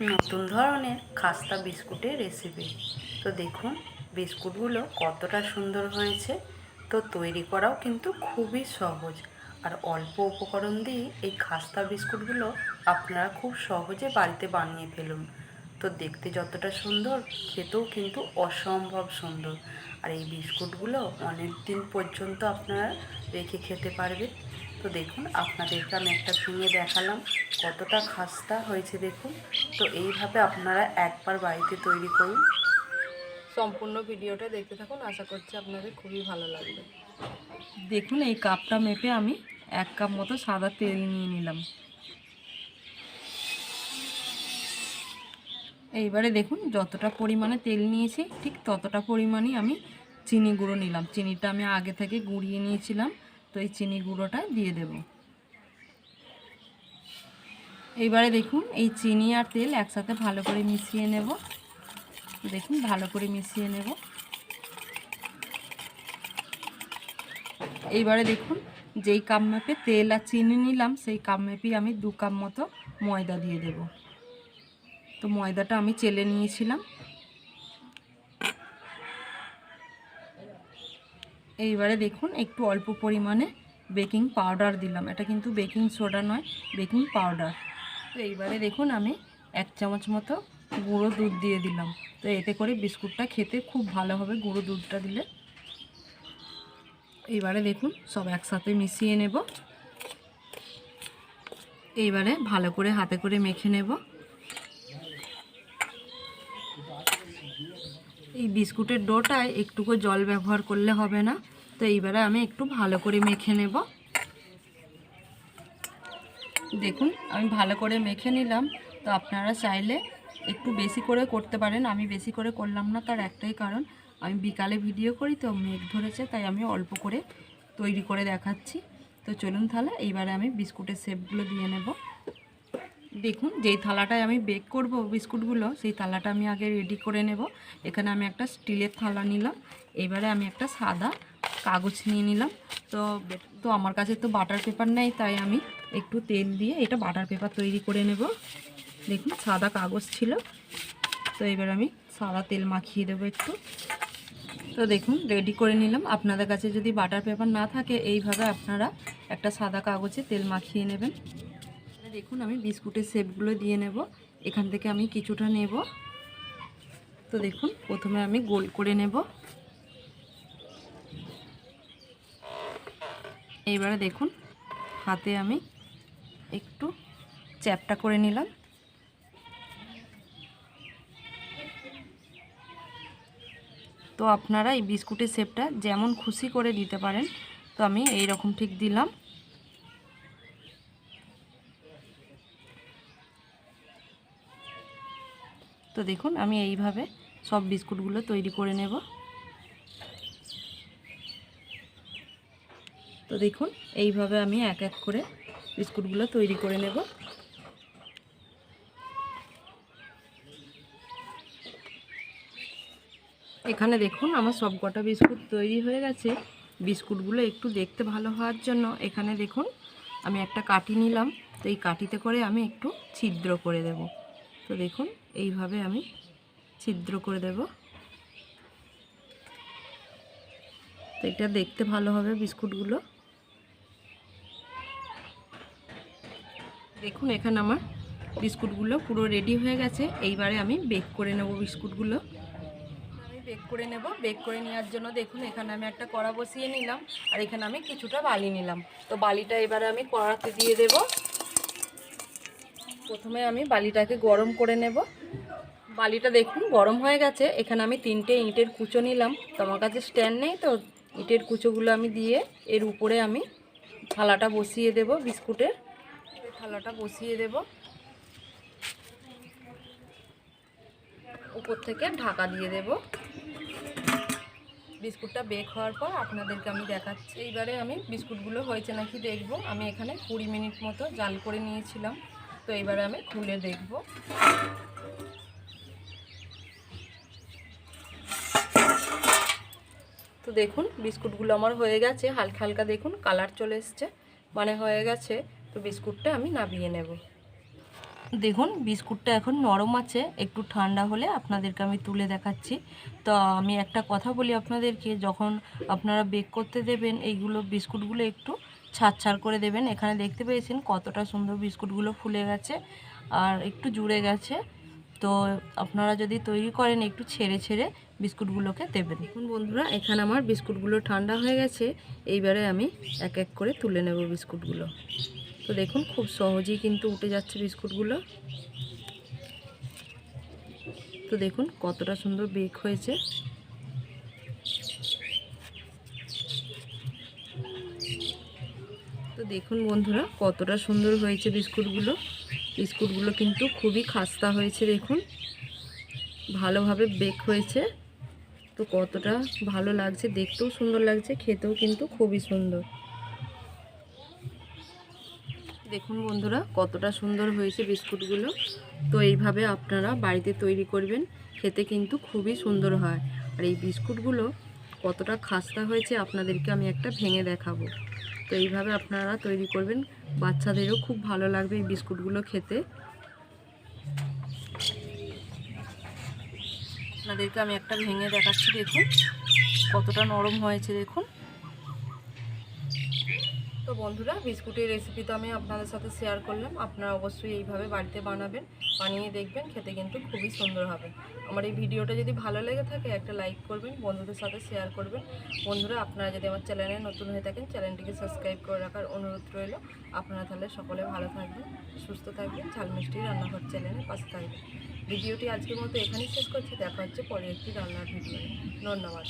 নতুন ধরনের খাস্তা বিস্কুটের রেসিপি তো দেখুন, বিস্কুটগুলো কতটা সুন্দর হয়েছে। তো তৈরি করাও কিন্তু খুবই সহজ। আর অল্প উপকরণ দিয়ে এই খাস্তা বিস্কুটগুলো আপনারা খুব সহজে বাড়িতে বানিয়ে ফেলুন। তো দেখতে যতটা সুন্দর, খেতেও কিন্তু অসম্ভব সুন্দর। আর এই বিস্কুটগুলো অনেক দিন পর্যন্ত আপনারা রেখে খেতে পারবেন। তো দেখুন, আপনাদেরকে আমি একটা ভেঙে দেখালাম। কতটা খাস্তা হয়েছে দেখুন তো এইভাবে আপনারা একবার বাড়িতে তৈরি করুন। সম্পূর্ণ ভিডিওটা দেখতে থাকুন আশা করছি আপনাদের খুবই ভালো লাগবে। দেখুন এই কাপটা মেপে আমি এক কাপ মতো সাদা তেল নিয়ে নিলাম। এইবারে দেখুন যতটা পরিমাণে তেল নিয়েছি ঠিক ততটা পরিমাণই আমি চিনি গুঁড়ো নিলাম। চিনিটা আমি আগে থেকে গুঁড়িয়ে নিয়েছিলাম তো এই চিনি গুঁড়োটা দিয়ে দেব। এইবারে দেখুন, এই চিনি আর তেল একসাথে ভালো করে মিশিয়ে নেব। দেখুন, ভালো করে মিশিয়ে নেব। এইবারে দেখুন, যেই কাপ মেপে তেল আর চিনি নিলাম, সেই কাপ মেপেই আমি দু কাপ মতো ময়দা দিয়ে দেব। তো ময়দাটা আমি চেলে নিয়েছিলাম। এইবারে দেখুন, একটু অল্প পরিমাণে বেকিং পাউডার দিলাম। এটা কিন্তু বেকিং সোডা নয়, বেকিং পাউডার। তো এইবারে দেখুন আমি এক চামচ মতো গুঁড়ো দুধ দিয়ে দিলাম। তো এতে করে বিস্কুটটা খেতে খুব ভালো হবে গুঁড়ো দুধটা দিলে। এইবারে দেখুন সব একসাথে মিশিয়ে নেব। এইবারে ভালো করে হাতে করে মেখে নেব। এই বিস্কুটের ডোটায় একটুকু জল ব্যবহার করলে হবে না। তো এইবারে আমি একটু ভালো করে মেখে নেব। দেখুন, আমি ভালো করে মেখে নিলাম। তো আপনারা চাইলে একটু বেশি করে করতে পারেন। আমি বেশি করে করলাম না, তার একটাই কারণ, আমি বিকালে ভিডিও করি তো মেঘ ধরেছে, তাই আমি অল্প করে তৈরি করে দেখাচ্ছি। তো চলুন তাহলে, এইবারে আমি বিস্কুটের শেপগুলো দিয়ে নেব। দেখুন, যেই থালাটায় আমি বেক করব বিস্কুটগুলো, সেই থালাটা আমি আগে রেডি করে নেব। এখানে আমি একটা স্টিলের থালা নিলাম। এবারে আমি একটা সাদা কাগজ নিয়ে নিলাম। তো তো আমার কাছে তো বাটার পেপার নেই, তাই আমি একটু তেল দিয়ে এটা বাটার পেপার তৈরি করে নেব। দেখুন, সাদা কাগজ ছিল। তো এবার আমি সাদা তেল মাখিয়ে দেবো একটু। তো দেখুন, রেডি করে নিলাম। আপনাদের কাছে যদি বাটার পেপার না থাকে, এইভাবে আপনারা একটা সাদা কাগজে তেল মাখিয়ে নেবেন। দেখুন, আমি বিস্কুটের শেপগুলো দিয়ে নেব। এখান থেকে আমি কিছুটা নেব। তো দেখুন, প্রথমে আমি গোল করে নেব। এইবারে দেখুন, হাতে আমি একটু চ্যাপটা করে নিলাম। তো আপনারা এই বিস্কুটের শেপটা যেমন খুশি করে দিতে পারেন, তো আমি এই রকম ঠিক দিলাম। তো দেখুন, আমি এইভাবে সব বিস্কুটগুলো তৈরি করে নেব। তো দেখুন, এইভাবে আমি এক এক করে বিস্কুটগুলো তৈরি করে নেব। এখানে দেখুন আমার সব কটা বিস্কুট তৈরি হয়ে গেছে। বিস্কুটগুলো একটু দেখতে ভালো হওয়ার জন্য এখানে দেখুন আমি একটা কাটি নিলাম। তো এই কাটিতে করে আমি একটু ছিদ্র করে দেব। তো দেখুন এইভাবে আমি ছিদ্র করে দেব। তো এটা দেখতে ভালো হবে বিস্কুটগুলো। দেখুন, এখানে আমার বিস্কুটগুলো পুরো রেডি হয়ে গেছে। এইবারে আমি বেক করে নেব বিস্কুটগুলো। আমি বেক করে নেব। বেক করে নেওয়ার জন্য দেখুন, এখানে আমি একটা কড়া বসিয়ে নিলাম আর এখানে আমি কিছুটা বালি নিলাম। তো বালিটা এবারে আমি কড়াতে দিয়ে দেব। প্রথমে আমি বালিটাকে গরম করে নেব। বালিটা দেখুন, গরম হয়ে গেছে। এখানে আমি তিনটে ইঁটের কুচো নিলাম। তো আমার কাছে স্ট্যান্ড নেই, তো ইঁটের কুচোগুলো আমি দিয়ে এর উপরে আমি থালাটা বসিয়ে দেব বিস্কুটের। থালাটা বসিয়ে দেব। উপর থেকে ঢাকা দিয়ে দেব। বিস্কুটটা বেক হওয়ার পর আপনাদেরকে আমি দেখাচ্ছি। এইবারে আমি বিস্কুটগুলো হয়েছে নাকি দেখব। আমি এখানে কুড়ি মিনিট মতো জাল করে নিয়েছিলাম। তো এইবারে আমি খুলে দেখব। তো দেখুন, বিস্কুটগুলো আমার হয়ে গেছে। হালকা হালকা দেখুন, কালার চলে এসছে। মানে হয়ে গেছে তো বিস্কুটটা আমি নাবিয়ে নেব। দেখুন, বিস্কুটটা এখন নরম আছে, একটু ঠান্ডা হলে আপনাদেরকে আমি তুলে দেখাচ্ছি। তো আমি একটা কথা বলি আপনাদেরকে, যখন আপনারা বেক করতে দেবেন, এইগুলো বিস্কুটগুলো একটু ছাড় করে দেবেন। এখানে দেখতে পেয়েছেন কতটা সুন্দর বিস্কুটগুলো ফুলে গেছে আর একটু জুড়ে গেছে। তো আপনারা যদি তৈরি করেন, একটু ছেড়ে ছেড়ে বিস্কুটগুলোকে দেবেন। দেখুন বন্ধুরা, এখানে আমার বিস্কুটগুলো ঠান্ডা হয়ে গেছে। এইবারে আমি এক এক করে তুলে নেব বিস্কুটগুলো। তো দেখুন, খুব সহজেই কিন্তু উঠে যাচ্ছে বিস্কুটগুলো। তো দেখুন, কতটা সুন্দর বেক হয়েছে। তো দেখুন বন্ধুরা, কতটা সুন্দর হয়েছে বিস্কুটগুলো। বিস্কুটগুলো কিন্তু খুবই খাস্তা হয়েছে, দেখুন। ভালোভাবে বেক হয়েছে। তো কতটা ভালো লাগছে, দেখতেও সুন্দর লাগছে, খেতেও কিন্তু খুবই সুন্দর। দেখুন বন্ধুরা, কতটা সুন্দর হয়েছে বিস্কুটগুলো। তো এইভাবে আপনারা বাড়িতে তৈরি করবেন, খেতে কিন্তু খুবই সুন্দর হয়। আর এই বিস্কুটগুলো কতটা খাস্তা হয়েছে আপনাদেরকে আমি একটা ভেঙে দেখাবো। তো এইভাবে আপনারা তৈরি করবেন, বাচ্চাদেরও খুব ভালো লাগবে এই বিস্কুটগুলো খেতে। আপনাদেরকে আমি একটা ভেঙে দেখাচ্ছি, দেখুন। কতটা নরম হয়েছে, দেখুন। তো বন্ধুরা, বিস্কুটের রেসিপি তো আমি আপনাদের সাথে শেয়ার করলাম। আপনারা অবশ্যই এইভাবে বাড়িতে বানাবেন, বানিয়ে দেখবেন, খেতে কিন্তু খুবই সুন্দর হবে। আমার এই ভিডিওটা যদি ভালো লেগে থাকে, একটা লাইক করবেন, বন্ধুদের সাথে শেয়ার করবেন। বন্ধুরা, আপনারা যদি আমার চ্যানেলে নতুন হয়ে থাকেন চ্যানেলটিকে সাবস্ক্রাইব করে রাখার অনুরোধ রইল। আপনারা তাহলে সকলে ভালো থাকবেন, সুস্থ থাকবেন ঝাল মিষ্টি রান্নাঘর চ্যানেলের পাশে থাকবেন। ভিডিওটি আজকের মতো এখানেই শেষ করছি। দেখা হচ্ছে পরে একটি রান্নার ভিডিও ধন্যবাদ।